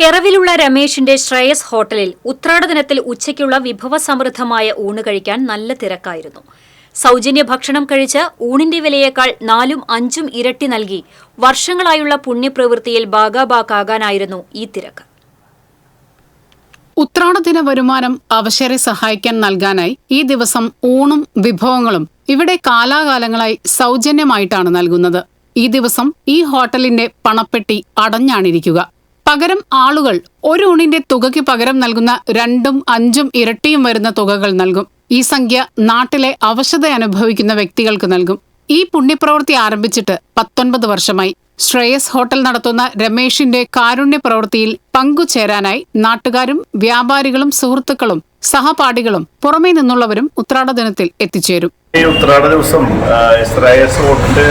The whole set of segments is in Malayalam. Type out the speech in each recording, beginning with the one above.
എറവിലുള്ള രമേശിന്റെ ശ്രേയസ് ഹോട്ടലിൽ ഉത്രാടദിനത്തിൽ ഉച്ചയ്ക്കുള്ള വിഭവസമൃദ്ധമായ ഊണ് കഴിക്കാൻ നല്ല തിരക്കായിരുന്നു. സൗജന്യ ഭക്ഷണം കഴിച്ച് ഊണിന്റെ വിലയേക്കാൾ നാലും അഞ്ചും ഇരട്ടി നൽകി വർഷങ്ങളായുള്ള പുണ്യപ്രവൃത്തിയിൽ ബാഗാബാക്കാകാനായിരുന്നു ഈ തിരക്ക്. ഉത്രാടദിന വരുമാനം അവശരെ സഹായിക്കാൻ നൽകാനായി ഈ ദിവസം ഊണും വിഭവങ്ങളും ഇവിടെ കാലാകാലങ്ങളായി സൗജന്യമായിട്ടാണ് നൽകുന്നത്. ഈ ദിവസം ഈ ഹോട്ടലിന്റെ പണപ്പെട്ടി അടഞ്ഞാണിരിക്കുക. പകരം ആളുകൾ ഒരു ഊണിന്റെ തുകയ്ക്ക് പകരം നൽകുന്ന രണ്ടും അഞ്ചും ഇരട്ടിയും വരുന്ന തുകകൾ നൽകും. ഈ സംഖ്യ നാട്ടിലെ അവശത അനുഭവിക്കുന്ന വ്യക്തികൾക്ക് നൽകും. ഈ പുണ്യപ്രവൃത്തി ആരംഭിച്ചിട്ട് പത്തൊൻപത് വർഷമായി. ശ്രേയസ് ഹോട്ടൽ നടത്തുന്ന രമേഷിന്റെ കാരുണ്യ പ്രവൃത്തിയിൽ പങ്കുചേരാനായി നാട്ടുകാരും വ്യാപാരികളും സുഹൃത്തുക്കളും സഹപാഠികളും പുറമേ നിന്നുള്ളവരും ഉത്രാട ദിനത്തിൽ എത്തിച്ചേരും. ഈ ഉത്രാട ദിവസം ശ്രേയസ് ഹോട്ടൽ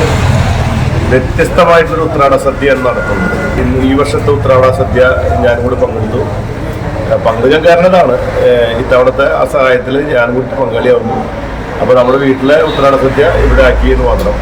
വ്യത്യസ്തമായിട്ടൊരു ഉത്രാട സദ്യയാണ് നടത്തുന്നത് ഇന്ന് ഈ വർഷത്തെ ഉത്രാട സദ്യ ഞാനും കൂടി പങ്കെടുത്തു. ആ, പങ്കെടുക്കാൻ കാരണം ഇതാണ്. ഇത്തവണത്തെ ആ സഹായത്തിൽ ഞാനും കൂടി പങ്കാളിയാവുന്നു. അപ്പോൾ നമ്മുടെ വീട്ടിലെ ഉത്രാട സദ്യ ഇവിടെ ആക്കി എന്ന് മാത്രം.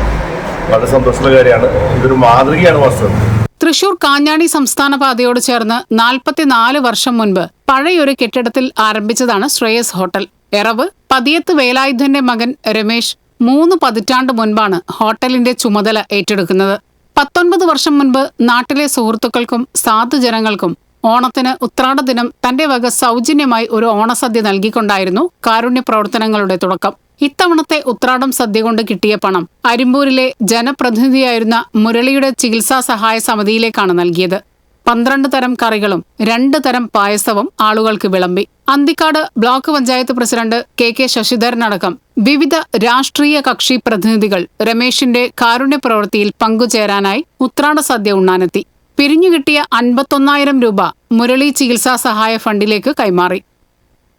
വളരെ സന്തോഷമുള്ള കാര്യമാണ്. ഇതൊരു മാതൃകയാണ് വാസ്തവത്തിൽ തൃശൂർ കാഞ്ഞാണി സംസ്ഥാന പാതയോട് ചേർന്ന് നാൽപ്പത്തിനാല് വർഷം മുൻപ് പഴയൊരു കെട്ടിടത്തിൽ ആരംഭിച്ചതാണ് ശ്രേയസ് ഹോട്ടൽ. എറവ് പതിയത്ത് വേലായുധന്റെ മകൻ രമേശ് മൂന്ന് പതിറ്റാണ്ട് മുൻപാണ് ഹോട്ടലിന്റെ ചുമതല ഏറ്റെടുക്കുന്നത്. പത്തൊൻപത് വർഷം മുൻപ് നാട്ടിലെ സുഹൃത്തുക്കൾക്കും സാധുജനങ്ങൾക്കും ഓണത്തിന് ഉത്രാട ദിനം തന്റെ വക സൗജന്യമായി ഒരു ഓണസദ്യ നൽകിക്കൊണ്ടായിരുന്നു കാരുണ്യ പ്രവർത്തനങ്ങളുടെ തുടക്കം. ഇത്തവണത്തെ ഉത്രാടം സദ്യ കൊണ്ട് കിട്ടിയ പണം അരിമ്പൂരിലെ ജനപ്രതിനിധിയായിരുന്ന മുരളിയുടെ ചികിത്സാ സഹായ സമിതിയിലേക്കാണ് നൽകിയത്. പന്ത്രണ്ട് തരം കറികളും രണ്ട് തരം പായസവും ആളുകൾക്ക് വിളമ്പി. Anthikad block panchayat president K K ശശിധരനടക്കം വിവിധ രാഷ്ട്രീയ കക്ഷി പ്രതിനിധികൾ രമേശിന്റെ കാരുണ്യ പ്രവൃത്തിയിൽ പങ്കുചേരാനായി ഉത്രാട സദ്യ ഉണ്ണാനെത്തി. പിരിഞ്ഞുകിട്ടിയ അൻപത്തൊന്നായിരം രൂപ മുരളി ചികിത്സാ സഹായ ഫണ്ടിലേക്ക് കൈമാറി.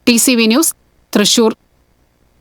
T C V news Thrissur.